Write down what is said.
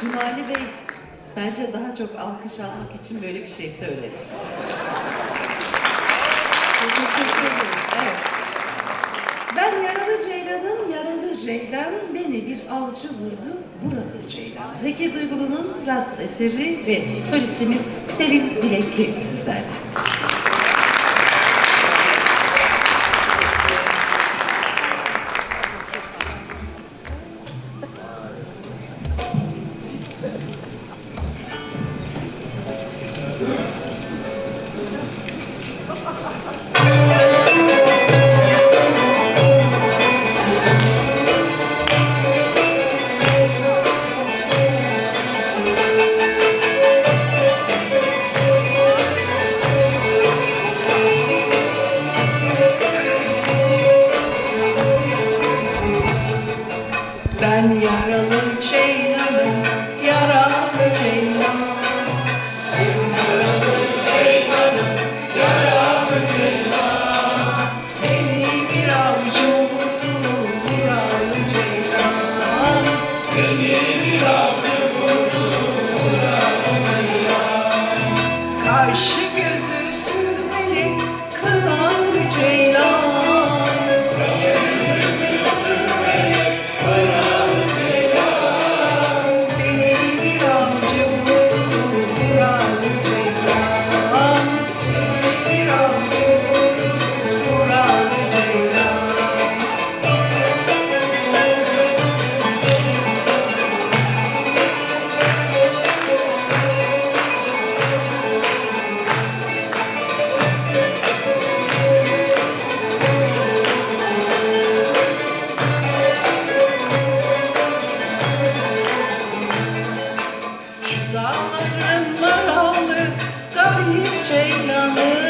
Cumali Bey bence daha çok alkış almak için böyle bir şey söyledi. Teşekkür ederim. Evet. Ben yaralı ceylanım, yaralı ceylan beni bir avcı vurdu, burada ceylan. Zeki Duygulu'nun rast eseri ve solistimiz Sevim Bilekli sizlerle. Kamer en maar handen, kan hier twee naar mee.